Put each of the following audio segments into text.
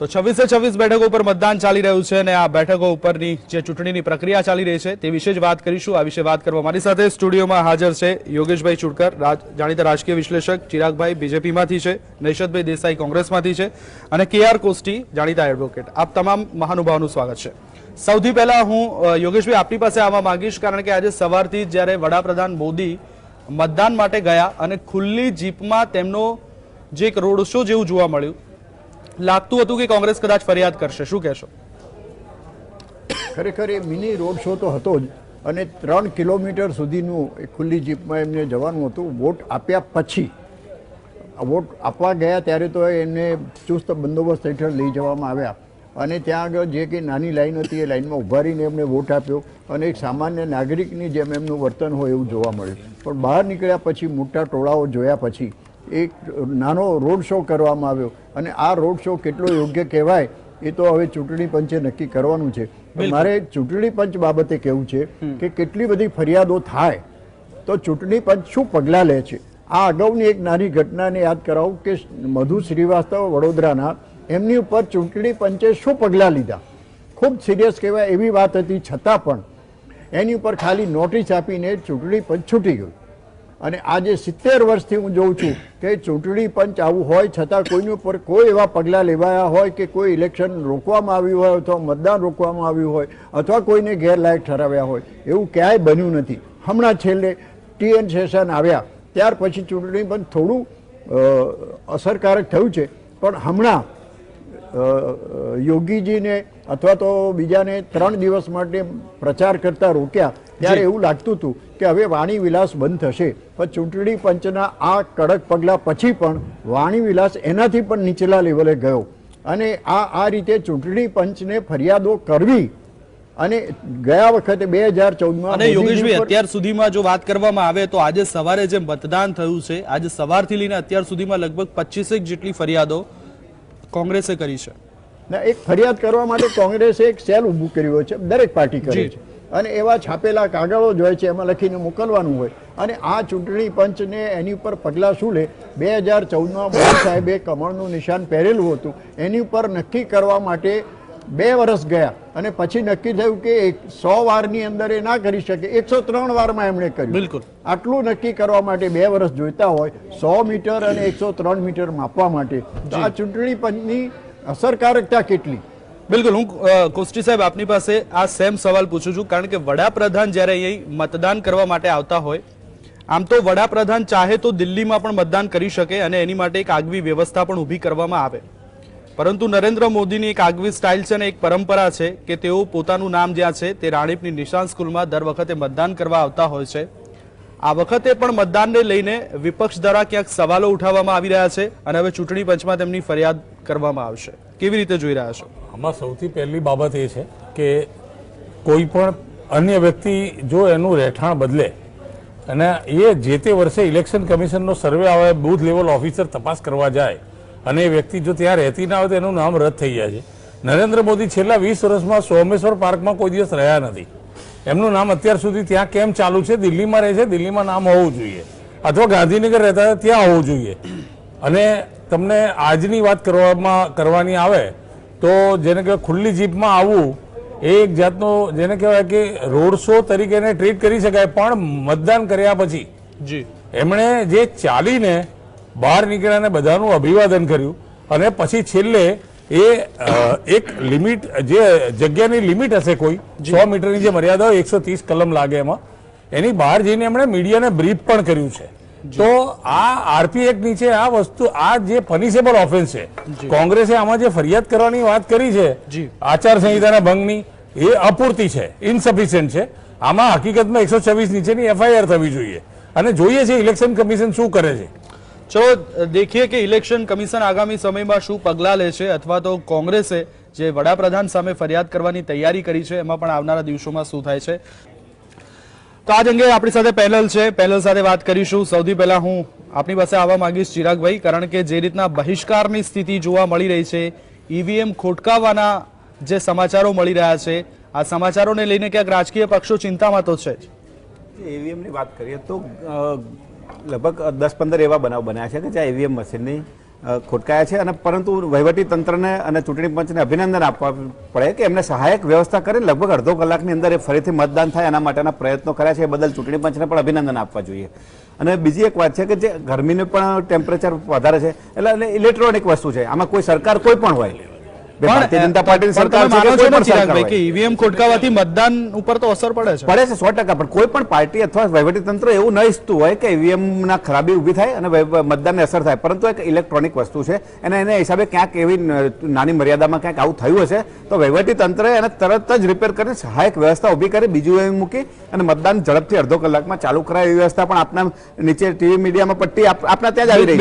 તો છવ્વીસે છવ્વીસ બેઠકો ઉપર મતદાન ચાલી રહ્યું છે અને આ બેઠકો ઉપરની જે ચૂંટણીની પ્રક્રિયા ચાલી રહી છે તે વિશે જ વાત કરીશું. આ વિશે વાત કરવા મારી સાથે સ્ટુડિયોમાં હાજર છે યોગેશભાઈ ચુડકર જાણીતા રાજકીય વિશ્લેષક, ચિરાગભાઈ બીજેપીમાંથી છે નૈશદભાઈ દેસાઈ કોંગ્રેસમાંથી છે અને કે આર કોસ્ટી જાણીતા એડવોકેટ આપ તમામ મહાનુભાવનું સ્વાગત છે. સૌથી પહેલા હું યોગેશભાઈ આપની પાસે આવવા માંગીશ કારણ કે આજે સવારથી જ્યારે વડાપ્રધાન મોદી મતદાન માટે ગયા અને ખુલ્લી જીપમાં તેમનો જે એક રોડ શો જેવું જોવા મળ્યું લાગતું હતું કે કોંગ્રેસ કદાચ ફરિયાદ કરશે. શું કહેશો? ખરેખર એ મિની રોડ શો તો હતો જ. અને ત્રણ કિલોમીટર સુધીનું ખુલ્લી જીપમાં એમને જવાનું હતું. વોટ આપ્યા પછી વોટ આપવા ગયા ત્યારે તો એમને ચુસ્ત બંદોબસ્ત હેઠળ લઈ જવામાં આવ્યા. અને ત્યાં આગળ જે કંઈ નાની લાઈન હતી એ લાઈનમાં ઊભા રહીને એમને વોટ આપ્યો. અને એક સામાન્ય નાગરિકની જેમ એમનું વર્તન હોય એવું જોવા મળ્યું. પણ બહાર નીકળ્યા પછી મોટા ટોળાઓ જોયા પછી એક નાનો રોડ શો કરવામાં આવ્યો. અને આ રોડ શો કેટલો યોગ્ય કહેવાય એ તો હવે ચૂંટણી પંચે નક્કી કરવાનું છે. મારે ચૂંટણી પંચ બાબતે કહેવું છે કે કેટલી બધી ફરિયાદો થાય તો ચૂંટણી પંચ શું પગલાં લે છે? આ અગાઉની એક નાની ઘટનાને યાદ કરાવું કે મધુ શ્રીવાસ્તવ વડોદરાના એમની ઉપર ચૂંટણી પંચે શું પગલાં લીધા? ખૂબ સિરિયસ કહેવાય એવી વાત હતી. છતાં પણ એની ઉપર ખાલી નોટિસ આપીને ચૂંટણી પંચ છૂટી ગયું. અને આજે સિત્તેર વર્ષથી હું જોઉં છું કે ચૂંટણી પંચ આવું હોય છતાં કોઈની ઉપર કોઈ એવા પગલાં લેવાયા હોય કે કોઈ ઇલેક્શન રોકવામાં આવ્યું હોય અથવા મતદાન રોકવામાં આવ્યું હોય અથવા કોઈને ગેરલાયક ઠરાવ્યા હોય, એવું ક્યાંય બન્યું નથી. હમણાં છેલ્લે ટીએન સેશન આવ્યા, ત્યાર પછી ચૂંટણી પંચ થોડું અસરકારક થયું છે. પણ હમણાં યોગીજીને અથવા તો બીજાને ત્રણ દિવસ માટે પ્રચાર કરતા રોક્યા ત્યારે એવું લાગતું હતું કે હવે વાણી વિલાસ બંધ થશે. પણ ચૂંટણી પંચના આ કડક પગલાં પછી પણ વાણી વિલાસ એનાથી પણ નીચલા લેવલે ગયો. અને આ આ રીતે ચૂંટણી પંચને ફરિયાદો કરવી અને ગયા વખતે બે હજાર ચૌદમાં અને યોગેશભાઈ અત્યાર સુધીમાં જો વાત કરવામાં આવે તો આજે સવારે જે મતદાન થયું છે આજે સવારથી લઈને અત્યાર સુધીમાં લગભગ પચીસેક જેટલી ફરિયાદો કોંગ્રેસે કરી છે. ના એક ફરિયાદ કરવા માટે કોંગ્રેસે એક સેલ ઊભું કર્યું છે દરેક પાર્ટી કરી છે. અને એવા છાપેલા કાગળો જ હોય છે એમાં લખીને મોકલવાનું હોય. અને આ ચૂંટણી પંચને એની ઉપર પગલાં શું લે બે હજાર ચૌદમાં મોદી સાહેબે કમળનું નિશાન પહેરેલું હતું. એની ઉપર નક્કી કરવા માટે બે વર્ષ ગયા. અને પછી નક્કી થયું કે એક સો વારની અંદર એ ના કરી શકે. એકસો ત્રણ વારમાં એમણે કર્યું. બિલકુલ. આટલું નક્કી કરવા માટે બે વર્ષ જોઈતા હોય સો મીટર અને એકસો ત્રણ મીટર માપવા માટે. આ ચૂંટણી પંચની અસરકારકતા કેટલી? બિલકુલ, હું કોસ્ટી સાહેબ, આપની પાસે આ સેમ સવાલ પૂછું છું. કારણ કે વડાપ્રધાન જ્યારે અહીં મતદાન કરવા માટે આવતા હોય, આમ તો વડાપ્રધાન ચાહે તો દિલ્હીમાં પણ મતદાન કરી શકે અને એની માટે એક આગવી વ્યવસ્થા પણ ઊભી કરવામાં આવે. પરંતુ નરેન્દ્ર મોદીની એક આગવી સ્ટાઇલ છે અને એક પરંપરા છે કે તેઓ પોતાનું નામ જ્યાં છે તે રાણીપની નિશાન સ્કૂલમાં દર વખતે મતદાન કરવા આવતા હોય છે. આ વખતે પણ મતદાનને લઈને વિપક્ષ દ્વારા ક્યાંક સવાલો ઉઠાવવામાં આવી રહ્યા છે અને હવે ચૂંટણી પંચમાં તેમની ફરિયાદ કરવામાં આવશે. કેવી રીતે જોઈ રહ્યા છો? આમાં સૌથી પહેલી બાબત એ છે કે કોઈ પણ અન્ય વ્યક્તિ જો એનું રહેઠાણ બદલે અને એ જે તે વર્ષે ઇલેક્શન કમિશનનો સર્વે આવે, બૂથ લેવલ ઓફિસર તપાસ કરવા જાય અને એ વ્યક્તિ જો ત્યાં રહેતી ના હોય તો એનું નામ રદ થઈ જાય છે. નરેન્દ્ર મોદી છેલ્લા વીસ વર્ષમાં સોમેશ્વર પાર્કમાં કોઈ દિવસ રહ્યા નથી. એમનું નામ અત્યાર સુધી ત્યાં કેમ ચાલુ છે? દિલ્હીમાં રહે છે? દિલ્હીમાં નામ હોવું જોઈએ. અથવા ગાંધીનગર રહેતા ત્યાં હોવું જોઈએ. અને તમને આજની વાત કરવામાં, કરવાની આવે તો જેને કહેવાય ખુલ્લી જીપમાં આવવું એ એક જાતનો જેને કહેવાય કે રોડ શો તરીકે એને ટ્રીટ કરી શકાય પણ મતદાન કર્યા પછી. જી. એમણે જે ચાલીને બહાર નીકળ્યા અને બધાનું અભિવાદન કર્યું. અને પછી છેલ્લે એ એક લિમિટ જે જગ્યાની લિમિટ હશે કોઈ સો મીટરની જે મર્યાદા હોય એકસો ત્રીસ કલમ લાગે એમાં એની બહાર જઈને એમણે મીડિયાને બ્રીફ પણ કર્યું છે. તો આ આરપી એક્ટ નીચે આ વસ્તુ આ જે પનિશેબલ ઓફેન્સ છે કોંગ્રેસે આમાં જે ફરિયાદ કરવાની વાત કરી છે. આચાર સંહિતાના ભંગની એ અપૂરતી છે ઇનસફિશિયન્ટ છે. આમાં હકીકતમાં એકસો છવ્વીસ નીચેની એફઆઈઆર થવી જોઈએ. અને જોઈએ છે ઇલેક્શન કમિશન શું કરે છે. ચલો દેખીએ કે ઇલેક્શન કમિશન આગામી સમયમાં શું પગલાં લે છે અથવા તો કોંગ્રેસે જે વડાપ્રધાન સામે ફરિયાદ કરવાની તૈયારી કરી છે એમાં પણ આવનારા દિવસોમાં શું થાય છે. તો આજ અંગે આપણી સાથે પેનલ છે. પેનલ સાથે વાત કરીશું. સૌથી પહેલા હું આપણી પાસે આવવા માંગીશ ચિરાગભાઈ, કારણ કે જે રીતના બહિષ્કારની સ્થિતિ જોવા મળી રહી છે ઈવીએમ ખોટકાવવાના જે સમાચારો મળી રહ્યા છે, આ સમાચારોને લઈને ક્યાંક રાજકીય પક્ષો ચિંતામાં તો છે જ. ઈવીએમની વાત કરીએ તો લગભગ દસ પંદર એવા બનાવ બન્યા છે કે જ્યાં ઈવીએમ મશીનની ખોટકાયા છે અને પરંતુ વહીવટી તંત્રને અને ચૂંટણી પંચને અભિનંદન આપવા પડે કે એમને સહાયક વ્યવસ્થા કરી લગભગ અડધો કલાકની અંદર એ ફરીથી મતદાન થાય એના માટેના પ્રયત્નો કર્યા છે. એ બદલ ચૂંટણી પંચને પણ અભિનંદન આપવા જોઈએ. અને બીજી એક વાત છે કે જે ગરમીનું પણ ટેમ્પરેચર વધારે છે. એટલે ઇલેક્ટ્રોનિક વસ્તુ છે. આમાં કોઈ સરકાર કોઈ પણ હોય ભારતીય જનતા પાર્ટીની સરકાર છે કે. ઈવીએમ ખોટકાવાથી મતદાન ઉપર તો અસર પડે છે. પડે છે સો ટકા પણ કોઈ પણ પાર્ટી અથવા વહીવટી તંત્ર એવું ન ઈચ્છતું હોય કે ઈવીએમ ના ખરાબી ઊભી થાય અને મતદાનને અસર થાય. પરંતુ એક ઇલેક્ટ્રોનિક વસ્તુ છે અને એને હિસાબે ક્યાંક એવી નાની મર્યાદામાં ક્યાંક આવું થયું હશે તો વહીવટી તંત્રએ એને તરત જ રિપેર કરીને સહાયક વ્યવસ્થા ઊભી કરી બીજું એમ મૂકી અને મતદાન ઝડપથી અડધો કલાકમાં ચાલુ કરાય એવી વ્યવસ્થા પણ આપના નીચે ટીવી મીડિયામાં પટ્ટી આપ- આપના ત્યાં જ આવી રહી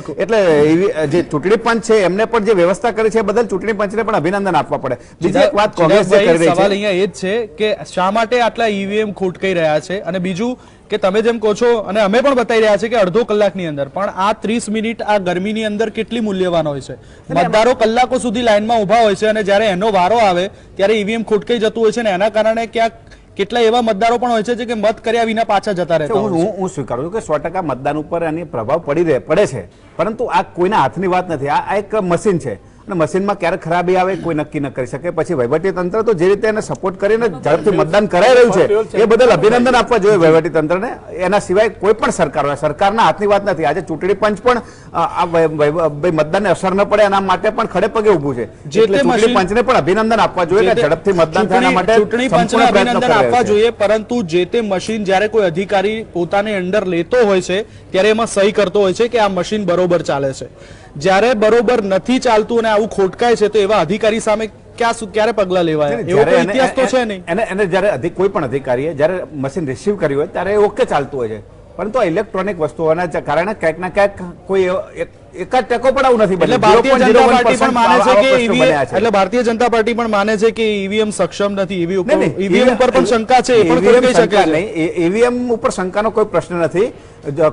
છે. એટલે- જે ચૂંટણી પંચ છે એમને પણ જે વ્યવસ્થા કરી છે બદલ ચૂંટણી પંચને પણ અભિનંદન આપવા પડે. બીજી એક વાત કોંગ્રેસ કરી રહી છે સવાલ અહીંયા એ જ છે કે શા માટે આટલા ઈવીએમ ખોટકાઈ રહ્યા છે? અને બીજું કે તમે જેમ કહો છો અને અમે પણ બતાવી રહ્યા છે કે અડધો કલાકની અંદર પણ આ ત્રીસ મિનિટ આ ગરમીની અંદર કેટલી મૂલ્યવાન હોય છે? મતદારો કલાકો સુધી લાઈનમાં ઊભા હોય છે અને જ્યારે એનો વારો આવે ત્યારે ઈવીએમ ખોટકાઈ જતું હોય છે ને એના કારણે ક્યાંક કેટલા એવા મતદારો પણ હોય છે જે કે મત કર્યા વિના પાછા જતા રહેતા હું હું હું સ્વીકારું છું કે સો ટકા મતદાન ઉપર એની પ્રભાવ પડી રહે પડે છે. પરંતુ આ કોઈના હાથની વાત નથી. આ એક મશીન છે. અને મશીનમાં ક્યારેક ખરાબી આવે કોઈ નક્કી ન કરી શકે. પછી વહીવટી તંત્ર તો જે રીતે એને સપોર્ટ કરીને ઝડપથી મતદાન કરાઈ રહ્યું છે એ બદલ અભિનંદન આપવા જોઈએ વહીવટી તંત્રને એના સિવાય કોઈ પણ સરકાર સરકારના હાથની વાત નથી. આજે ચૂંટણી પંચ પણ આ મતદાનને અસર ન પડે એના માટે પણ ખડે પગે ઊભું છે. ચૂંટણી પંચને પણ અભિનંદન આપવા જોઈએ કે ઝડપથી મતદાન થાય એના માટે ચૂંટણી પંચને અભિનંદન આપવા જોઈએ પરંતુ જે તે મશીન જ્યારે કોઈ અધિકારી પોતાની અંડર લેતો હોય છે ત્યારે એમાં સહી કરતો હોય છે કે આ મશીન બરોબર ચાલે છે. જ્યારે બરોબર નથી ચાલતું અને આવું ખોટકાય છે તો એવા અધિકારી સામે ક્યાં શું ક્યારે પગલા લેવાય? એવો કોઈ ઇતિહાસ તો છે નહીં. એને એને જ્યારે કોઈ પણ અધિકારીએ જ્યારે મશીન રિસીવ કર્યું હોય ત્યારે એ ઓકે ચાલતું હોય છે. પરંતુ આ ઇલેક્ટ્રોનિક વસ્તુઓના કારણે ક્યાંક ના ક્યાંક કોઈ એક- એકાદ ટકો પણ આવું નથી એટલે ભારતીય જનતા પાર્ટી પણ માને છે કે. એટલે ભારતીય જનતા પાર્ટી પણ માને છે કે ઈવીએમ સક્ષમ નથી. ઈવી ઉપર નહીં, નહીં, ઈવીએમ ઉપર પણ શંકા છે એ પણ EVM ખોટકાઈ શકે નહીં. એ- ઉપર શંકાનો કોઈ પ્રશ્ન નથી.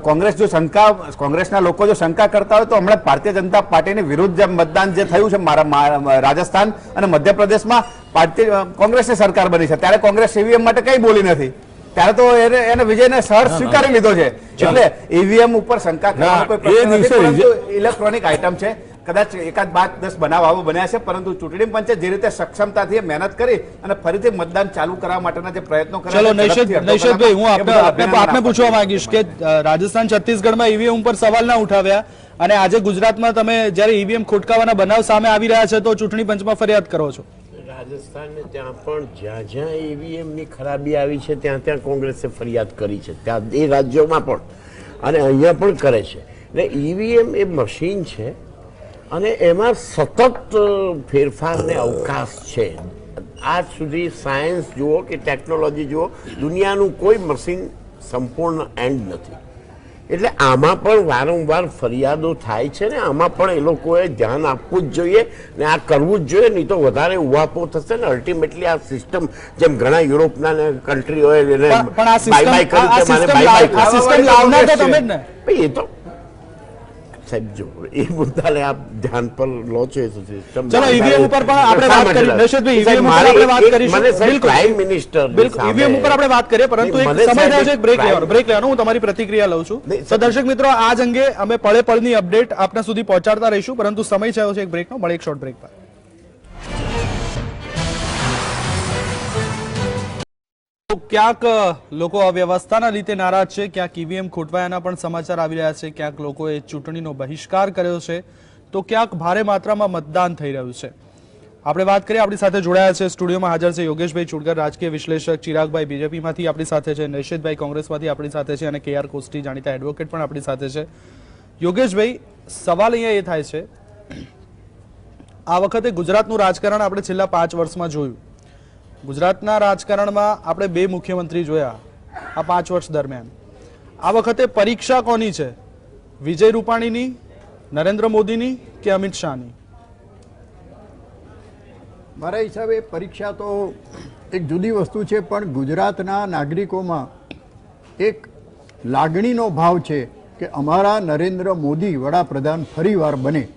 કોંગ્રેસ જો શંકા કોંગ્રેસના લોકો જો શંકા કરતા હોય તો હમણાં ભારતીય જનતા પાર્ટીની વિરુદ્ધ જે મતદાન જે થયું છે મારા રાજસ્થાન અને મધ્યપ્રદેશમાં ભારતીય કોંગ્રેસની સરકાર બની છે. ત્યારે કોંગ્રેસ ઈવીએમ માટે કઈ બોલી નથી. ત્યારે તો એને એને વિજયને સર સ્વીકારી લીધો છે. એટલે ઈવીએમ ઉપર શંકા કરવાનો કોઈ પ્રશ્ન નથી પરંતુ ઇલેક્ટ્રોનિક આઇટમ છે. કદાચ એકાદ બાદ દસ બનાવ આવો બન્યા છે પરંતુ ચૂંટણી પંચે જે રીતે સક્ષમતાથી મહેનત કરી અને ફરીથી મતદાન ચાલુ કરવા માટેના જે પ્રયત્નો કર્યા ચલો નૈશદભાઈ હું આપને આપને પૂછવા માંગીશ કે રાજસ્થાન છત્તીસગઢમાં ઈવીએમ ઉપર સવાલ ના ઉઠાવ્યા અને આજે ગુજરાતમાં તમે જ્યારે ઈવીએમ ખોટકાવાના બનાવ સામે આવી રહ્યા છે તો ચૂંટણી પંચમાં ફરિયાદ કરો છો. રાજસ્થાન ત્યાં પણ જ્યાં જ્યાં એવી એમની ખરાબી આવી છે, ત્યાં ત્યાં કોંગ્રેસે ફરિયાદ કરી છે. ત્યાં એ રાજ્યોમાં પણ. અને અહીંયા પણ કરે છે. એટલે ઈવીએમ એ મશીન છે અને એમાં સતત ફેરફારને અવકાશ છે. આજ સુધી સાયન્સ જુઓ કે ટેકનોલોજી જુઓ, દુનિયાનું કોઈ મશીન સંપૂર્ણ એન્ડ નથી. એટલે આમાં પણ વારંવાર ફરિયાદો થાય છે ને આમાં પણ એ લોકોએ ધ્યાન આપવું જ જોઈએ ને આ કરવું જ જોઈએ નહીં તો વધારે ઉવાપો થશે ને અલ્ટિમેટલી આ સિસ્ટમ જેમ ઘણા યુરોપના કન્ટ્રીઓ કન્ટ્રીઓએ એને બાય બાય આ છે, મારે ને. ભાઈ એ તો સાહેબ જો એ મુદ્દાને આપ ધ્યાન પર લો છો એ સિસ્ટમ ચલો ઈવીએમ ઉપર પણ આપણે વાત કરી નશેદભાઈ ઈવીએમ ઉપર આપણે વાત કરીશું. બિલકુલ. પ્રાઇમ મિનિસ્ટર બિલકુલ ઈવીએમ ઉપર આપણે વાત કરીએ પરંતુ એક સમય થયો છે એક બ્રેક લેવાનો બ્રેક લેવાનો હું તમારી પ્રતિક્રિયા લઉં છું. તો દર્શક મિત્રો આજ અંગે અમે પળે પળની અપડેટ આપના સુધી પહોંચાડતા રહીશું પરંતુ સમય થયો છે એક બ્રેકનો મળે એક શોર્ટ બ્રેક બાદ ક્યાંક લોકો અવ્યવસ્થાના રીતે નારાજ છે, ક્યાંક ઈવીએમ ખોટવાયાના પણ સમાચાર આવી રહ્યા છે, ક્યાંક લોકોએ ચૂંટણીનો બહિષ્કાર કર્યો છે, તો ક્યાંક ભારે માત્રામાં મતદાન થઈ રહ્યું છે. આપણે વાત કરીએ, આપણી સાથે જોડાયા છે, સ્ટુડિયોમાં હાજર છે યોગેશભાઈ ચુડકર રાજકીય વિશ્લેષક, ચિરાગભાઈ બીજેપીમાંથી આપણી સાથે છે નૈશિતભાઈ કોંગ્રેસમાંથી આપણી સાથે છે અને કે આર કોસ્ટી જાણીતા એડવોકેટ પણ આપણી સાથે છે. યોગેશભાઈ, સવાલ અહીંયા એ થાય છે, આ વખતે ગુજરાતનું રાજકારણ આપણે છેલ્લા પાંચ વર્ષમાં જોયું. ગુજરાતના રાજકારણમાં આપણે બે મુખ્યમંત્રી જોયા આ પાંચ વર્ષ દરમિયાન. આ વખતે પરીક્ષા કોની છે? વિજય રૂપાણીની, નરેન્દ્ર મોદીની કે અમિત શાહની? મારા હિસાબે પરીક્ષા તો એક જુદી વસ્તુ છે, પણ ગુજરાતના નાગરિકોમાં એક લાગણીનો ભાવ છે કે અમારા નરેન્દ્ર મોદી વડાપ્રધાન ફરીવાર બને.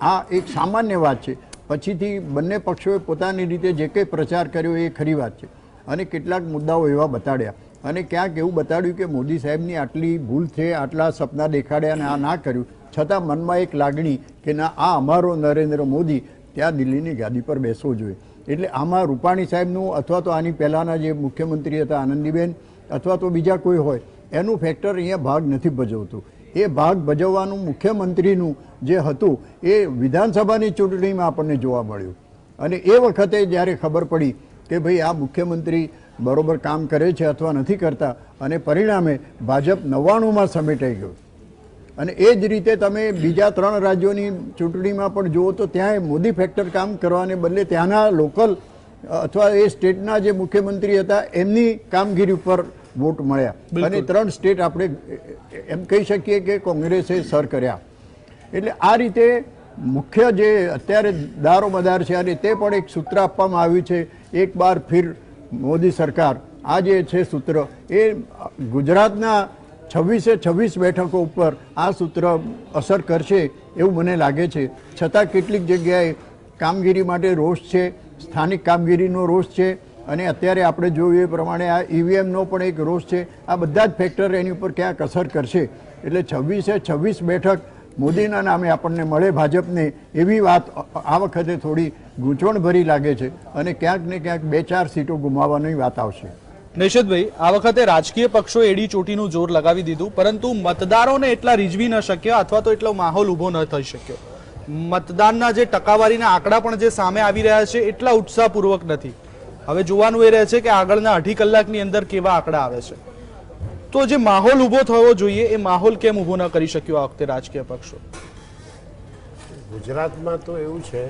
આ એક સામાન્ય વાત છે. પછીથી બંને પક્ષોએ પોતાની રીતે જે કંઈ પ્રચાર કર્યો એ ખરી વાત છે. અને કેટલાક મુદ્દાઓ એવા બતાડ્યા. અને ક્યાંક એવું બતાડ્યું કે મોદી સાહેબની આટલી ભૂલ છે, આટલા સપના દેખાડ્યા અને આ ના કર્યું. છતાં મનમાં એક લાગણી કે ના, આ અમારો નરેન્દ્ર મોદી ત્યાં દિલ્હીની ગાદી પર બેસવો જોઈએ. એટલે આમાં રૂપાણી સાહેબનું અથવા તો આની પહેલાંના જે મુખ્યમંત્રી હતા આનંદીબેન અથવા તો બીજા કોઈ હોય, એનું ફેક્ટર અહીંયા ભાગ નથી ભજવતું. એ ભાગ ભજવવાનું મુખ્યમંત્રીનું જે હતું, એ વિધાનસભાની ચૂંટણીમાં આપણને જોવા મળ્યું. અને એ વખતે જ્યારે ખબર પડી કે ભાઈ આ મુખ્યમંત્રી બરોબર કામ કરે છે અથવા નથી કરતા, અને પરિણામે ભાજપ નવ્વાણુંમાં સમેટાઈ ગયું. અને એ જ રીતે તમે બીજા ત્રણ રાજ્યોની ચૂંટણીમાં પણ જુઓ તો ત્યાં મોદી ફેક્ટર કામ કરવાને બદલે ત્યાંના લોકલ, અથવા એ સ્ટેટના જે મુખ્યમંત્રી હતા, એમની કામગીરી ઉપર વોટ મળ્યા. અને ત્રણ સ્ટેટ આપણે એમ કહી શકીએ કે કોંગ્રેસે સર કર્યા. એટલે આ રીતે મુખ્ય જે અત્યારે દારોમદાર છે અને તે પણ એક સૂત્ર આપવામાં આવ્યું છે એક બાર ફિર મોદી સરકાર. આ જે છે સૂત્ર એ ગુજરાતના છવ્વીસે છવ્વીસ બેઠકો ઉપર આ સૂત્ર અસર કરશે એવું મને લાગે છે. છતાં કેટલીક જગ્યાએ કામગીરી માટે રોષ છે સ્થાનિક કામગીરીનો રોષ છે અને અત્યારે આપણે જોયું એ પ્રમાણે આ ઈવીએમનો પણ એક રોષ છે. આ બધા જ ફેક્ટર એની ઉપર ક્યાંક અસર કરશે. એટલે છવ્વીસે છવ્વીસ બેઠક મોદીના નામે આપણને મળે ભાજપને એવી વાત આ વખતે થોડી ગૂંચવણભરી લાગે છે અને ક્યાંક ને ક્યાંક બે ચાર સીટો ગુમાવવાની વાત આવશે. નિશિતભાઈ આ વખતે રાજકીય પક્ષો એડી ચોટીનું જોર લગાવી દીધું, પરંતુ મતદારોને એટલા રીઝવી ન શક્યા અથવા તો એટલો માહોલ ઊભો ન થઈ શક્યો. મતદાનના જે ટકાવારીના આંકડા પણ જે સામે આવી રહ્યા છે, એટલા ઉત્સાહપૂર્વક નથી. હવે જોવાનું એ રહે છે કે આગળના અઢી કલાકની અંદર કેવા આંકડા આવે છે. તો જે માહોલ ઊભો થવો જોઈએ એ માહોલ કેમ ઊભો ન કરી શક્યો આ વખતે રાજકીય પક્ષો? ગુજરાતમાં તો એવું છે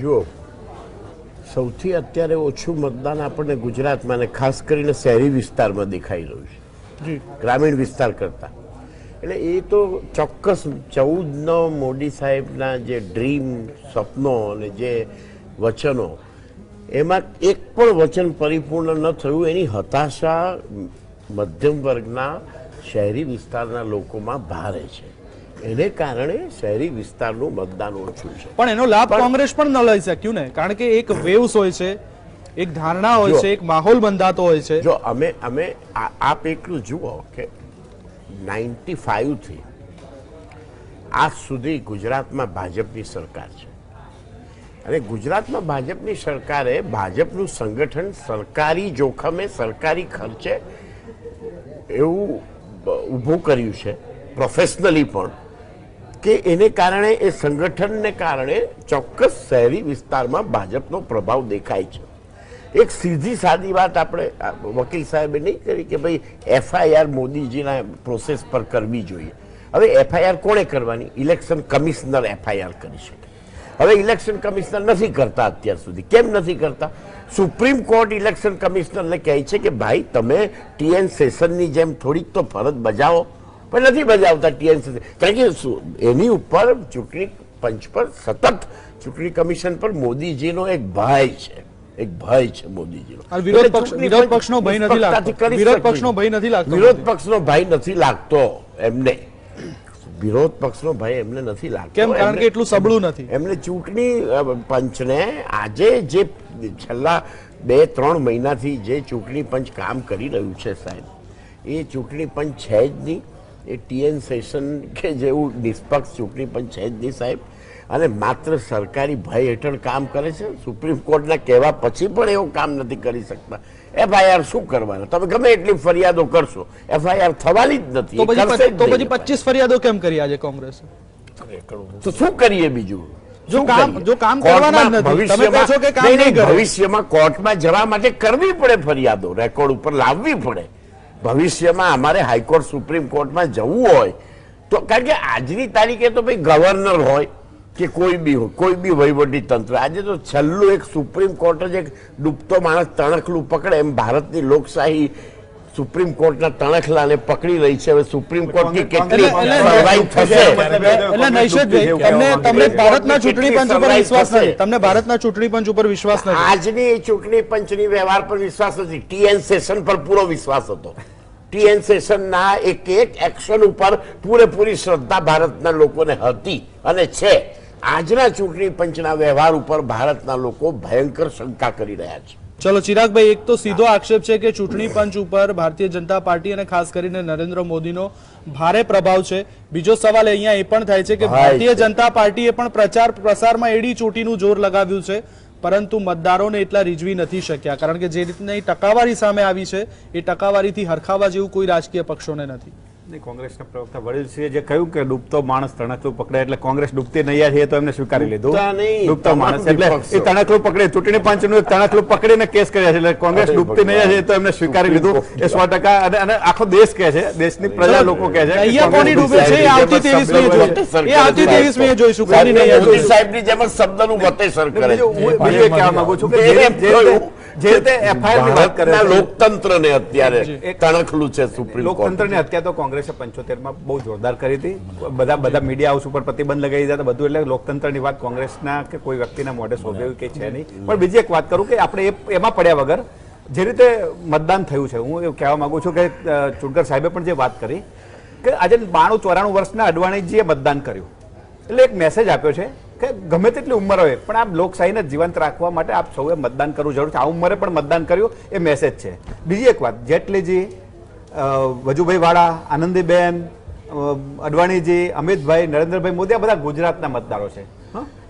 જુઓ સૌથી અત્યારે ઓછું મતદાન આપણને ગુજરાતમાં અને ખાસ કરીને શહેરી વિસ્તારમાં દેખાઈ રહ્યું છે. ગ્રામીણ વિસ્તાર કરતા. એટલે એ તો ચોક્કસ ચૌદનો મોદી સાહેબના જે ડ્રીમ સપનો અને જે વચનો એમાં એક પણ વચન પરિપૂર્ણ ન થયું. એની હતાશા મધ્યમ વર્ગના શહેરી વિસ્તારના લોકોમાં ભારે છે. એને કારણે શહેરી વિસ્તારનું મતદાન ઓછું છે. પણ એનો લાભ કોંગ્રેસ પણ ન લઈ શક્યું ને. કારણ કે એક વેવ્સ હોય છે એક ધારણા હોય છે એક માહોલ બંધાતો હોય છે. જો અમે અમે આપ એટલું જુઓ કે નાઇન્ટી ફાઈવથી આજ સુધી ગુજરાતમાં ભાજપની સરકાર છે. અને ગુજરાતમાં ભાજપની સરકારે, ભાજપનું સંગઠન સરકારી જોખમે, સરકારી ખર્ચે એવું ઊભું કર્યું છે પ્રોફેશનલી પણ, કે એને કારણે, એ સંગઠનને કારણે ચોક્કસ શહેરી વિસ્તારમાં ભાજપનો પ્રભાવ દેખાય છે. એક સીધી સાદી વાત આપણે વકીલ સાહેબે નહીં કરી કે ભાઈ એફઆઈઆર મોદીજીના પ્રોસેસ પર કરવી જોઈએ. હવે એફઆઈઆર કોણે કરવાની? ઇલેક્શન કમિશનર એફઆઈઆર કરી શકે. હવે ઇલેક્શન કમિશનર નથી કરતા અત્યાર સુધી. કેમ નથી કરતા? સુપ્રીમ કોર્ટ ઇલેક્શન કમિશનરને કહે છે કે ભાઈ તમે ટીએન સેશનની જેમ થોડીક તો ફરજ બજાવો. પણ નથી બજાવતા ટીએન સેશન કારણ કે એની ઉપર ચૂંટણી પંચ પર સતત ચૂંટણી કમિશન પર મોદીજીનો એક ભય છે. એક ભય છે મોદીજીનો. વિરોધ પક્ષનો ભય નથી લાગતો. વિરોધ પક્ષનો ભય નથી લાગતો એમને. વિરોધ પક્ષનો ભય એમને નથી લાગતો. કેમ? કારણ કે એટલું સબળું નથી. એમને ચૂંટણી પંચને આજે જે છેલ્લા બે ત્રણ મહિનાથી જે ચૂંટણી પંચ કામ કરી રહ્યું છે સાહેબ એ ચૂંટણી પંચ છે જ નહીં. એ ટીએન સેશન કે જેવું નિષ્પક્ષ ચૂંટણી પંચ છે જ નહીં સાહેબ. અને માત્ર સરકારી ભય હેઠળ કામ કરે છે. સુપ્રીમ કોર્ટના કહેવા પછી પણ એવું કામ નથી કરી શકતા. એફઆઈઆર શું કરવાનું? તમે ગમે એટલી ફરિયાદો કરશો એફઆઈઆર થવાની જ નથી તો પછી પચીસ ફરિયાદો કેમ કરી આજે કોંગ્રેસ? તો શું કરીએ બીજું? જો કામ- જો કામ કરવાના નથી. તમે કહો છો કે કામ નહીં, નહીં નહીં, કરે. ભવિષ્યમાં કોર્ટમાં જવા માટે કરવી પડે ફરિયાદો રેકોર્ડ ઉપર લાવવી પડે. ભવિષ્યમાં અમારે હાઈકોર્ટ સુપ્રીમ કોર્ટમાં જવું હોય તો કારણ કે આજની તારીખે તો ભાઈ ગવર્નર હોય કે કોઈ બી હોય કોઈ બી વહીવટી તંત્ર. આજે તો છેલ્લું એક સુપ્રીમ કોર્ટ જ એક ડૂબતો માણસ તણખલું પકડે. એમ ભારતની લોકશાહી સુપ્રીમ કોર્ટના તણખલાને પકડી રહી છે. હવે સુપ્રીમ કોર્ટની કેટલી એટલે- થશે? એટલે નૈશદભાઈ તમને તમને ભારતના ચૂંટણી પંચ ઉપર વિશ્વાસ નથી. તમને ભારતના ચૂંટણી પંચ ઉપર વિશ્વાસ નથી. આજની ચૂંટણી પંચની વ્યવહાર પર વિશ્વાસ નથી. ટીએન સેશન પર પૂરો વિશ્વાસ હતો. ટીએન સેશનના એક એક એક્શન ઉપર પૂરેપૂરી શ્રદ્ધા ભારતના લોકોને હતી અને છે. આજના ચૂંટણી પંચના વ્યવહાર ઉપર ભારતના લોકો ભયંકર શંકા કરી રહ્યા છે. ચલો ચિરાગભાઈ એક તો સીધો આક્ષેપ છે કે ચૂંટણી પંચ ઉપર ભારતીય જનતા પાર્ટી અને ખાસ કરીને નરેન્દ્ર મોદીનો ભારે પ્રભાવ છે. બીજો સવાલ અહીંયા એ પણ થાય છે કે ભારતીય જનતા પાર્ટીએ પણ પ્રચાર પ્રસારમાં એડી ચોટીનું જોર લગાવ્યું છે પરંતુ મતદારોને એટલા રીઝવી નથી શક્યા. કારણ કે જે રીતની ટકાવારી સામે આવી છે એ ટકાવારીથી હરખાવા જેવું કોઈ રાજકીય પક્ષોને નથી. નહીં, કોંગ્રેસના પ્રવક્તા વડીલસિંહે જે કહ્યું કે ડૂબતો માણસ તણકલું પકડે એટલે કોંગ્રેસ ડૂબતી નૈયા છે તો એમને સ્વીકારી લીધું. ડૂબતા માણસ એટલે એ તણકલું પકડે ચૂંટણી પંચનું તણકલું પકડીને કેસ કર્યા છે એટલે કોંગ્રેસ ડૂબતી નૈયા છે તો એમને સ્વીકારી લીધું. એ સો ટકા અને આખો દેશ કહે છે દેશની પ્રજા લોકો કહે છે કે અહીંયા કોની ડૂબે છે એ આવતી ત્રેવીસ મે જોઈશું એ આવતી ત્રેવીસ મે જોઈશું કોની નહીં સાહેબની જેમ શબ્દનું વતેસર કરે છે. હું બીજું એ કહેવા માંગુ છું કે જે રીતે- એફઆઈઆર વાત કરે લોકતંત્રને અત્યારે તણખલું છે સુપ્રીમ કોર્ટ લોકતંત્રની અત્યારે તો કોંગ્રેસે પંચોતેરમાં બહુ જોરદાર કરી હતી. બધા બધા મીડિયા હાઉસ ઉપર પ્રતિબંધ લગાવી દીધા બધું એટલે લોકતંત્રની વાત કોંગ્રેસના કે કોઈ વ્યક્તિના મોઢે શોભે કે છે નહીં. પણ બીજી એક વાત કરું કે આપણે એમાં પડ્યા વગર જે રીતે મતદાન થયું છે હું એવું કહેવા માંગુ છું કે ચુડકર સાહેબે પણ જે વાત કરી કે આજે બાણું ચોરાણું વર્ષના અડવાણીજીએ મતદાન કર્યું. એટલે એક મેસેજ આપ્યો છે કે ગમે તેટલી ઉંમર હોય, પણ આ લોકશાહીને જીવંત રાખવા માટે આપ સૌએ મતદાન કરવું જરૂર છે. આ ઉંમરે પણ મતદાન કર્યું, એ મેસેજ છે. બીજી એક વાત, જેટલીજી વજુભાઈ વાળા, આનંદીબેન અડવાણીજી, અમિતભાઈ, નરેન્દ્રભાઈ મોદી, આ બધા ગુજરાતના મતદારો છે?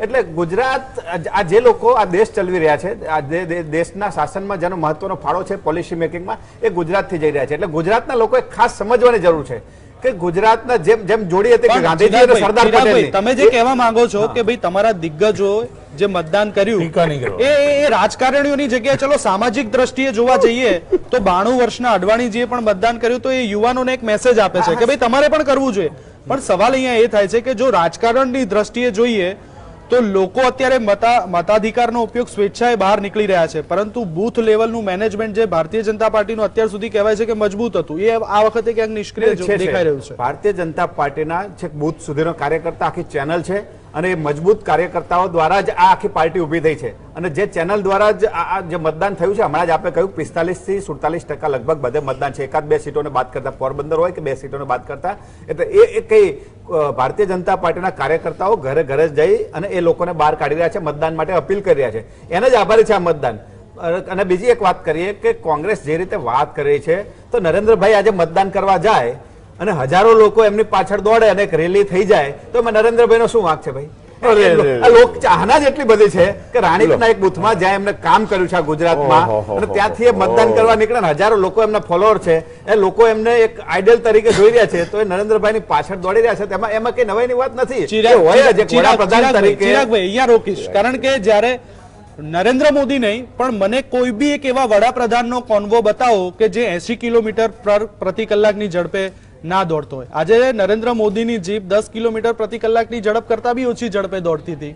એટલે ગુજરાત, આ જે લોકો આ દેશ ચલવી રહ્યા છે, આ જે દેશના શાસનમાં જેનો મહત્વનો ફાળો છે પોલિસી મેકિંગમાં એ ગુજરાતથી જઈ રહ્યા છે. એટલે ગુજરાતના લોકોએ ખાસ સમજવાની જરૂર છે. કે ગુજરાતના જેમ જેમ જોડી હતી કે ગાંધીજી અને સરદાર પટેલ તમે જે કહેવા માંગો છો કે ભાઈ તમારા દિગ્ગજો જે મતદાન કર્યું એ રાજકારણીઓની જગ્યાએ ચલો સામાજિક દ્રષ્ટિએ જોવા જઈએ તો બાણું વર્ષના અડવાણીજીએ પણ મતદાન કર્યું તો એ યુવાનોને એક મેસેજ આપે છે કે ભાઈ તમારે પણ કરવું જોઈએ. પણ સવાલ અહીંયા એ થાય છે કે જો રાજકારણની દ્રષ્ટિએ જોઈએ તો લોકો અત્યારે મતા મતાધિકારનો ઉપયોગ સ્વેચ્છાએ બહાર નીકળી રહ્યા છે. પરંતુ બૂથ લેવલનું મેનેજમેન્ટ જે ભારતીય જનતા પાર્ટીનું અત્યાર સુધી કહેવાય છે કે મજબૂત હતું એ આ વખતે ક્યાંક નિષ્ક્રિય. દેખાઈ રહ્યું છે. ભારતીય જનતા પાર્ટીના છેક બૂથ સુધીનો કાર્યકર્તા આખી ચેનલ છે. અને મજબૂત કાર્યકર્તાઓ દ્વારા જ આ આખી પાર્ટી ઊભી થઈ છે. અને જે ચેનલ દ્વારા જ આ જે મતદાન થયું છે, હમણાં જ આપણે કહ્યું પિસ્તાલીસથી સુડતાલીસ ટકા લગભગ બધે મતદાન છે. એકાદ બે સીટોને બાદ કરતા પોરબંદર હોય કે બે સીટોને બાદ કરતા. એટલે એ એ ભારતીય જનતા પાર્ટીના કાર્યકર્તાઓ ઘરે ઘરે જઈ અને એ લોકોને બહાર કાઢી રહ્યા છે, મતદાન માટે અપીલ કરી રહ્યા છે. એને જ આભારી છે આ મતદાન. અને બીજી એક વાત કરીએ કે કોંગ્રેસ જે રીતે વાત કરી છે, તો નરેન્દ્રભાઈ આજે મતદાન કરવા જાય અને હજારો લોકો એમની પાછળ દોડે અને એક રેલી થઈ જાય તો એમાં નરેન્દ્રભાઈનો શું વાંક છે ભાઈ? લોક ચાહના જ એટલી બધી છે કે રાણીપના એક બુથમાં જ્યાં એમને કામ કર્યું છે ગુજરાતમાં અને ત્યાંથી એ મતદાન કરવા નીકળ્યા હજારો લોકો એમના ફોલોઅર છે. એ લોકો એમને એક આઈડલ તરીકે જોઈ રહ્યા છે તો એ નરેન્દ્રભાઈની પાછળ દોડી રહ્યા છે. તેમાં એમાં કઈ નવાઈની વાત નથી. હોય જ વડાપ્રધાન તરીકે. અહીંયા રોકીશ. કારણ કે જ્યારે નરેન્દ્ર મોદી નહીં પણ મને કોઈ બી એક એવા વડાપ્રધાનનો કોન્વો બતાવો કે જે એસી કિલોમીટર પર પ્રતિ કલાકની ઝડપે ના દોડતો હોય. આજે નરેન્દ્ર મોદીની જીપ દસ કિલોમીટર પ્રતિ કલાકની ઝડપ કરતા બી ઓછી ઝડપે દોડતી હતી.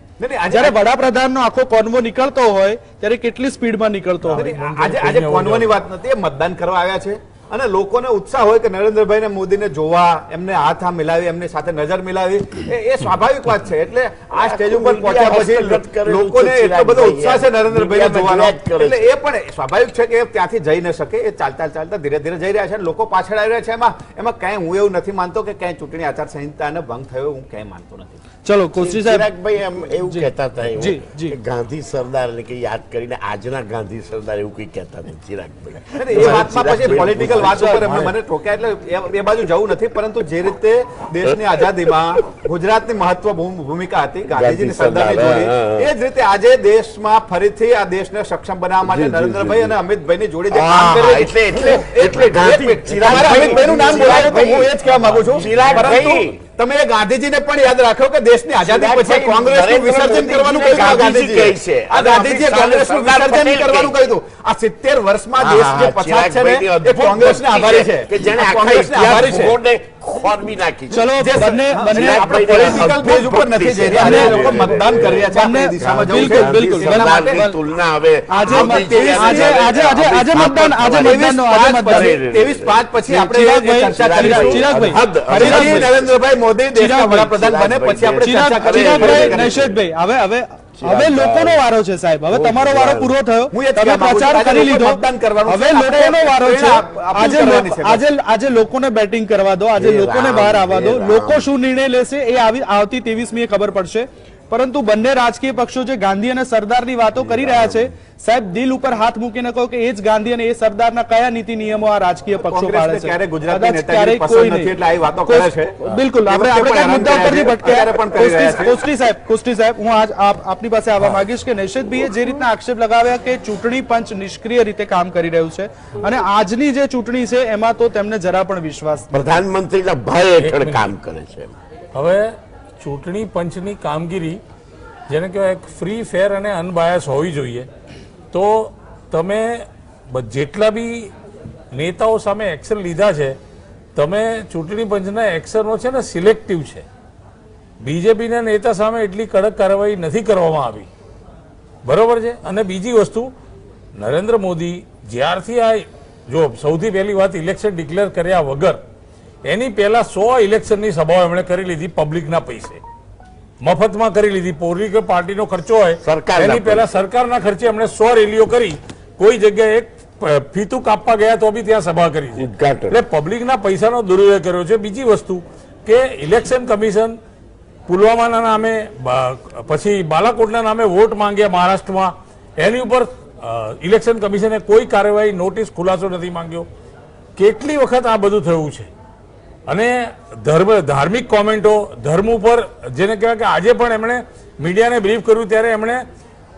જયારે વડાપ્રધાનનો આખો કોન્વો નીકળતો હોય ત્યારે કેટલી સ્પીડમાં નીકળતો હોય? આજે આજે કોન્વોની વાત નથી મતદાન કરવા આવ્યા છે. અને લોકોને ઉત્સાહ હોય કે નરેન્દ્રભાઈ ને મોદીને જોવા એમને હાથ હા મિલાવી એમની સાથે નજર મિલાવી એ એ સ્વાભાવિક વાત છે. એટલે આ સ્ટેજ ઉપર પહોંચ્યા પછી લોકોને એટલો બધો ઉત્સાહ છે નરેન્દ્રભાઈને જોવાનો. એટલે એ પણ સ્વાભાવિક છે કે ત્યાંથી જઈ ન શકે એ ચાલતા ચાલતા ધીરે ધીરે જઈ રહ્યા છે લોકો પાછળ આવી રહ્યા છે. એમાં એમાં ક્યાંય હું એવું નથી માનતો કે ક્યાંય ચૂંટણી આચાર સંહિતાને ભંગ થયો હું ક્યાંય માનતો નથી. ચલો કોશી સાહેબ ચિરાગભાઈ એમ એવું કહેતા હતા એવું ગાંધી સરદાર એટલે કે યાદ કરીને આજના ગાંધી સરદાર એવું કઈ કહેતા નથી ચિરાગભાઈ. એ વાતમાં પછી પોલિટિકલ વાત ઉપર એમણે મને ઠોક્યા એટલે એ- બાજુ જવું નથી પરંતુ જે રીતે દેશની આઝાદીમાં ગુજરાતની મહત્વ ભૂમિકા હતી ગાંધીજીની સરદાર, સરદારની જોડી. એ જ રીતે આજે દેશમાં ફરીથી આ દેશને સક્ષમ બનાવવા માટે નરેન્દ્રભાઈ અને અમિતભાઈની જોડે જે કામ કરે એટલે- એટલે- એટલે ચિરાગભાઈ- નામ બોલાવ્યું તો હું એ જ કહેવા માંગુ છું ચિરાગભાઈ. તમે ગાંધીજીને પણ યાદ રાખો કે દેશની આઝાદી પછી કોંગ્રેસનું વિસર્જન કરવાનું કહ્યું ગાંધીજી કહે છે. આ ગાંધીજીએ કોંગ્રેસનું વિસર્જન કરવાનું કહ્યું. આ સિત્તેર વર્ષમાં હા, દેશ જે પછાત છે એ કોંગ્રેસને આભારી છે. કે જેને આખા ઇતિહાસ આભારી છે ખોરવી નાખી ચલો બંને બંને આપણે પોલિટિકલ પેજ ઉપર નથી જઈ રહ્યા. અને લોકો મતદાન કરી રહ્યા છે આપણે દિશામાં જવું છે. બિલકુલ, બિલકુલ. તુલના હવે આજે આજે- આજે- આજે- આજે મતદાન- આજે મતદાનનો- આજે મતદાન. ત્રેવીસ પાંચ પછી આપણે ચર્ચા કરીશું. ચિરાગભાઈ, હદ, નરેન્દ્રભાઈ મોદી દેશના વડાપ્રધાન બને પછી આપણે ચર્ચા કરીએ. ચિરાગભાઈ નૈશેદભાઈ હવે હવે હવે લોકોનો વારો છે સાહેબ. હવે તમારો વારો પૂરો થયો. તમે. પ્રચાર કરી લીધો. હવે લોકોનો વારો છે. આજે. આજે આજે લોકોને બેટિંગ કરવા દો. આજે લોકોને બહાર આવવા દો. લોકો શું નિર્ણય લેશે એ આવી આવતી એ ખબર પડશે. પરંતુ બંને રાજકીય પક્ષો જે ગાંધી અને સરદારની વાતો કરી રહ્યા છે સાહેબ દિલ ઉપર હાથ મૂકીને કહો કે એ જ ગાંધી અને એ સરદારના કયા નીતિ નિયમો આ રાજકીય પક્ષો પાડે છે? ગુજરાતની ક્યારેય કોઈ નહીં. બિલકુલ. આપણે આપણે મુદ્દા ઉપરથી ભટક્યા સાહેબ કોષ્ટી સાહેબ હું આજ આપની પાસે આવવા માંગીશ કે નૈશદભાઈએ જે રીતના આક્ષેપ લગાવ્યા કે ચૂંટણી પંચ નિષ્ક્રિય રીતે કામ કરી રહ્યું છે અને આજની જે ચૂંટણી છે એમાં તો તેમને જરા પણ વિશ્વાસ પ્રધાનમંત્રીના ભય હેઠળ કામ કરે છે હવે ચૂંટણી પંચની કામગીરી, જેને કહેવાય ફ્રી ફેર અને અનબાયસ હોવી જોઈએ. તો તમે જેટલા બી નેતાઓ સામે એક્શન લીધા છે, તમે ચૂંટણી પંચના એક્શનો છે ને સિલેક્ટિવ છે. બીજેપીના નેતા સામે એટલી કડક કાર્યવાહી નથી કરવામાં આવી. બરોબર છે? અને બીજી વસ્તુ, નરેન્દ્ર મોદી જ્યારથી આ, જો સૌથી પહેલી વાત ઇલેક્શન ડિક્લેર કર્યા વગર એની પહેલા સો ઇલેક્શનની સભાઓ એમણે કરી લીધી પબ્લિકના પૈસે. મફતમાં કરી લીધી. પોલિટિકલ પાર્ટીનો ખર્ચો હોય સરકાર એની પહેલા સરકારના ખર્ચે એમણે સો રેલીઓ કરી. કોઈ જગ્યાએ ફીતું કાપવા ગયા તો બી ત્યાં સભા કરી. એટલે પબ્લિકના પૈસાનો દુરુપયોગ કર્યો છે. બીજી વસ્તુ કે ઇલેક્શન કમિશન પુલવામાના નામે પછી બાલાકોટના નામે વોટ માંગ્યા મહારાષ્ટ્રમાં. એની ઉપર ઇલેક્શન કમિશને કોઈ કાર્યવાહી નોટિસ ખુલાસો નથી માંગ્યો. કેટલી વખત આ બધું થયું છે? અને ધર્મ ધાર્મિક કોમેન્ટો ધર્મ ઉપર જેને કહેવાય કે આજે પણ એમણે મીડિયાને બ્રીફ કર્યું ત્યારે એમણે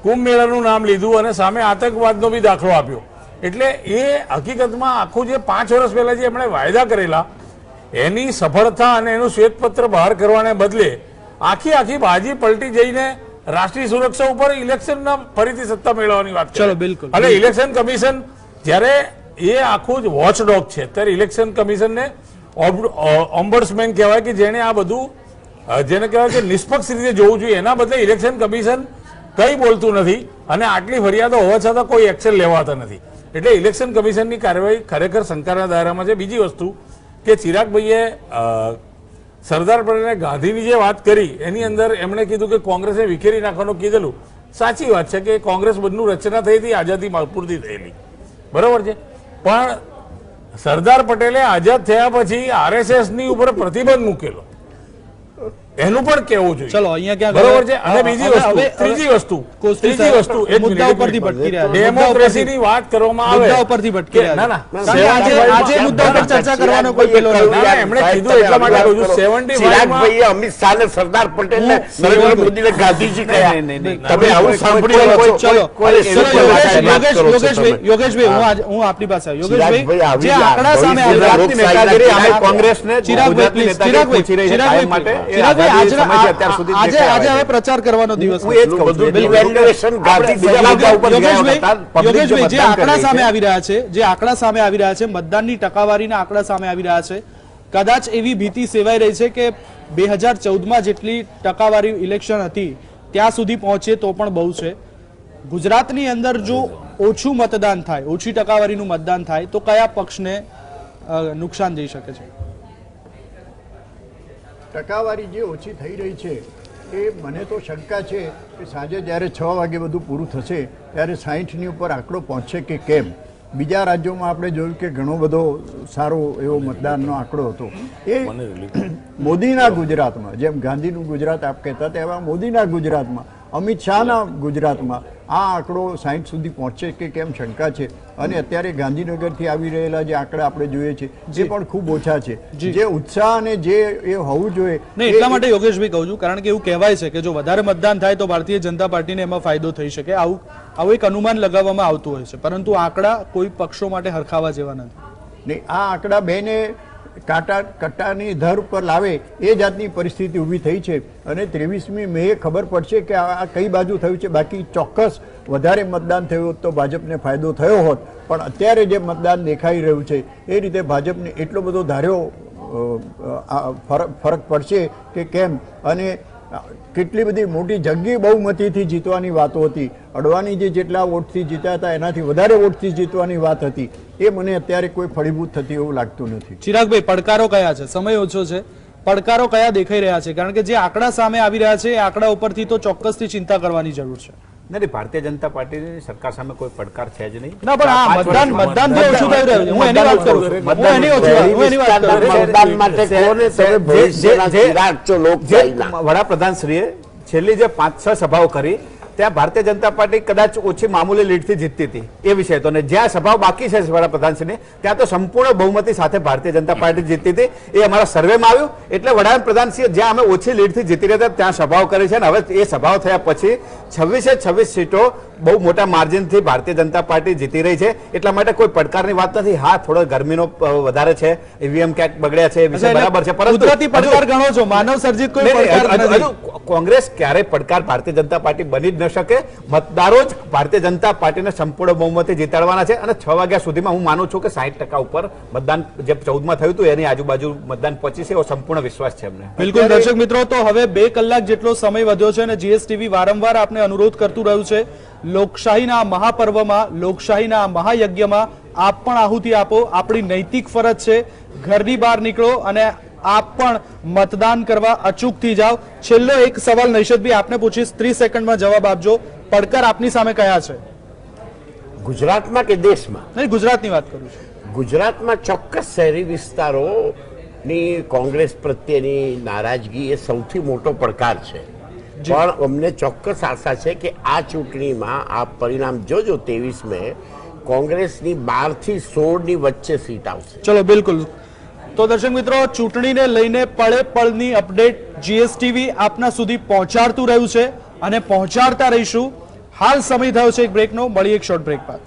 કુંભ મેળાનું નામ લીધું અને સામે આતંકવાદનો બી દાખલો આપ્યો એટલે એ હકીકતમાં આખું જે પાંચ વર્ષ પહેલાં જે એમણે વાયદા કરેલા એની સફળતા અને એનું શ્વેતપત્ર બહાર કરવાને બદલે આખી આખી બાજી પલટી જઈને રાષ્ટ્રીય સુરક્ષા ઉપર ઇલેક્શનના ફરીથી સત્તા મેળવવાની વાત ચાલો બિલકુલ. અને ઇલેક્શન કમિશન જ્યારે એ આખું જ વોચડોગ છે ત્યારે ઇલેક્શન કમિશનને ઓમ્બર્સમેન કહેવાય કે જેને આ બધું જેને કહેવાય કે નિષ્પક્ષ રીતે જોવું જોઈએ. એના બદલે ઇલેક્શન કમિશન કંઈ બોલતું નથી અને આટલી ફરિયાદો હોવા છતાં કોઈ એક્શન લેવાતા નથી. એટલે ઇલેક્શન કમિશનની કાર્યવાહી ખરેખર શંકાના દાયરામાં છે. બીજી વસ્તુ કે ચિરાગભાઈએ સરદાર પટેલે ગાંધીની જે વાત કરી, એની અંદર એમણે કીધું કે કોંગ્રેસે વિખેરી નાખવાનું કીધેલું. સાચી વાત છે કે કોંગ્રેસ બધું રચના થઈ હતી, આઝાદી પૂરતી થયેલી. બરાબર છે? પણ સરદાર પટેલે આઝાદ થયા પછી આરએસએસની ઉપર પ્રતિબંધ મૂકેલો. એનું પણ કેવું જોઈએ ચલો અહીંયા ક્યાં બરોબર છે અને બીજી વસ્તુ ત્રીજી વસ્તુ ત્રીજી વસ્તુ એક મુદ્દા ઉપરથી ભટકી રહ્યા છે. ડેમોક્રેસીની વાત કરવામાં આવે મુદ્દા ઉપરથી ભટકી રહ્યા ના ના આજે આજે મુદ્દા પર ચર્ચા કરવાનો કોઈ પેલો નથી. એમણે કીધું એટલા માટે કહું છું, 75 માં- ચિરાગભાઈએ અમિત શાહને સરદાર પટેલને નરેન્દ્ર મોદીને ગાંધીજી કહ્યા. તમે આવું કોઈ- સાંભળી કોઈ- ચલો કોઈ- ચલો, યોગેશ- છો યોગેશભાઈ યોગેશભાઈ હું આજ હું આપની પાસે. યોગેશભાઈ આવી જે આંકડા સામે ગુજરાતની અમે ચિરાગ- કોંગ્રેસને ચિરાગભાઈ, ચિરાગભાઈ, ચિરાગભાઈ, આઝાદી આજના- સમયથી અત્યાર સુધી આજે આજે હવે પ્રચાર કરવાનો દિવસ હું એ જ કહું છું. બિલકુલ. ગાંધી બીજા ઉપર યોગેશભાઈ, જે યોગેશભાઈ, જે મતદાન આંકડા સામે આવી રહ્યા છે જે આંકડા સામે આવી રહ્યા છે મતદાનની ટકાવારીના આંકડા સામે આવી રહ્યા છે કદાચ એવી ભીતિ સેવાઈ રહી છે કે બે હજાર ચૌદમાં જેટલી ટકાવારી ઇલેક્શન હતી ત્યાં સુધી પહોંચીએ તો પણ બહુ છે ગુજરાતની અંદર જો ઓછું મતદાન થાય ઓછી ટકાવારીનું મતદાન થાય તો કયા પક્ષને નુકસાન જઈ શકે છે ટકાવારી જે ઓછી થઈ રહી છે એ મને તો શંકા છે કે સાંજે જ્યારે છ વાગે બધું પૂરું થશે ત્યારે સાહીઠની ઉપર આંકડો પહોંચશે કે કેમ? બીજા રાજ્યોમાં આપણે જોયું કે ઘણો બધો સારો એવો મતદાનનો આંકડો હતો. એ મોદીના ગુજરાતમાં જેમ ગાંધીનું ગુજરાત આપ કહેતા હતા એવા મોદીના ગુજરાતમાં અમિત શાહના ગુજરાતમાં આ આંકડો સાહીઠ સુધી પહોંચશે કે કેમ શંકા છે? અને અત્યારે ગાંધીનગરથી આવી રહેલા જે આંકડા આપણે જોઈએ છે જે. પણ ખૂબ ઓછા છે. જી. જે ઉત્સાહ અને જે એ હોવું જોઈએ નહીં એટલા માટે યોગેશભાઈ કહું છું કારણ કે એવું કહેવાય છે કે જો વધારે મતદાન થાય તો ભારતીય જનતા પાર્ટીને એમાં ફાયદો થઈ શકે. આવું આવું એક અનુમાન લગાવવામાં આવતું હોય છે. પરંતુ આંકડા કોઈ પક્ષો માટે હરખાવા જેવા નથી. નહીં આ આંકડા બેને કાંટા કટ્ટાની ધર પર લાવે, એ જાતની પરિસ્થિતિ ઊભી થઈ છે. અને ત્રેવીસમી મે ખબર પડશે કે આ કઈ બાજુ થયું છે. બાકી ચોક્કસ વધારે મતદાન થયું હોત તો ભાજપને ફાયદો થયો હોત. પણ અત્યારે જે મતદાન દેખાઈ રહ્યું છે, એ રીતે ભાજપને એટલો બધો ધાર્યો ફરક ફરક પડશે કે કેમ? અને કેટલી બધી મોટી જંગી બહુમતીથી જીતવાની વાતો હતી. અડવાણી જે જેટલા વોટથી જીત્યા હતા, એનાથી વધારે વોટથી જીતવાની વાત હતી. એ મને અત્યારે કોઈ ફળીભૂત થતી એવું લાગતું નથી. ચિરાગભાઈ, પડકારો કયા છે? સમય ઓછો છે. પડકારો કયા દેખાઈ રહ્યા છે? કારણ કે જે આંકડા સામે આવી રહ્યા છે, એ આંકડા ઉપરથી તો ચોક્કસથી ચિંતા કરવાની જરૂર છે. નથી ભારતીય જનતા પાર્ટીની સરકાર સામે કોઈ પડકાર છે જ નહીં. ના પણ આ મતદાન મતદાન જે ઓછું થઈ રહ્યું હું એની વાત કરું હું એની ઓછી હું એની વાત કરું મતદાન માટે કોને તમે ભવિષ્યના જે- છો જે લોકશાહીના? વડાપ્રધાન શ્રીએ છેલ્લી જે પાંચ છ સભાઓ કરી ત્યાં ભારતીય જનતા પાર્ટી કદાચ ઓછી મામૂલી લીડથી જીતતી હતી. એ વિષય તો ને જ્યાં સભાઓ બાકી છે વડાપ્રધાનશ્રીની ત્યાં તો સંપૂર્ણ બહુમતી સાથે ભારતીય જનતા પાર્ટી જીતતી હતી. એ અમારા સર્વેમાં આવ્યું. એટલે વડાપ્રધાનશ્રીએ જ્યાં અમે ઓછી લીડથી જીતી રહ્યા ત્યાં સભાઓ કરી છે અને હવે એ સભાઓ થયા પછી છવ્વીસે છવ્વીસ સીટો બહુ મોટા માર્જિનથી ભારતીય જનતા પાર્ટી જીતી રહી છે. એટલા માટે કોઈ પડકારની વાત નથી. હા થોડો ગરમીનો વધારે છે. ઈવીએમ ક્યાંક બગડ્યા છે એ વિષય બરાબર છે. પરંતુ કુદરતી પડકાર ગણો છો? માનવ સર્જિત કોઈ પડકાર નથી. કોંગ્રેસ ક્યારે પડકાર ભારતીય જનતા પાર્ટી બની જ ન શકે. મતદારો જ ભારતીય જનતા પાર્ટીને સંપૂર્ણ બહુમતી જીતાડવાના છે. અને છ વાગ્યા સુધીમાં હું માનું છું કે સાહીઠ ટકા ઉપર મતદાન જે ચૌદમાં થયું હતું એની આજુબાજુ મતદાન પહોંચી છે. એવો સંપૂર્ણ વિશ્વાસ છે અમને બિલકુલ દર્શક મિત્રો તો હવે બે કલાક જેટલો સમય વધ્યો છે અને જીએસટીવી વારંવાર આપને અનુરોધ કરતું રહ્યું છે. લોકશાહીના મહાપર્વમાં લોકશાહીના મહાયજ્ઞમાં આપ પણ આહુતિ આપો. આપણી નૈતિક ફરજ છે. ઘરની બહાર નીકળો અને આપ પણ મતદાન કરવા અચૂકથી જાઓ. છેલ્લો એક સવાલ નૈશદભાઈ આપને પૂછીશ. ત્રીસ સેકન્ડમાં જવાબ આપજો. પડકાર આપની સામે કયા છે? ગુજરાતમાં કે દેશમાં? નહીં ગુજરાતની વાત કરું છું. ગુજરાતમાં ચોક્કસ શહેરી વિસ્તારોની કોંગ્રેસ પ્રત્યેની નારાજગી એ સૌથી મોટો પડકાર છે. પણ અમને ચોક્કસ આશા છે કે આ ચૂંટણીમાં આ પરિણામ જોજો ત્રેવીસ મે કોંગ્રેસની બારથી સોળની વચ્ચે સીટ આવશે. ચલો બિલકુલ. તો દર્શક મિત્રો ચૂંટણીને લઈને પળે પળની અપડેટ જીએસટીવી આપના સુધી પહોંચાડતું રહ્યું છે અને પહોંચાડતા રહીશું. હાલ સમય થયો છે એક બ્રેકનો મળી એક શોર્ટ બ્રેક બાદ.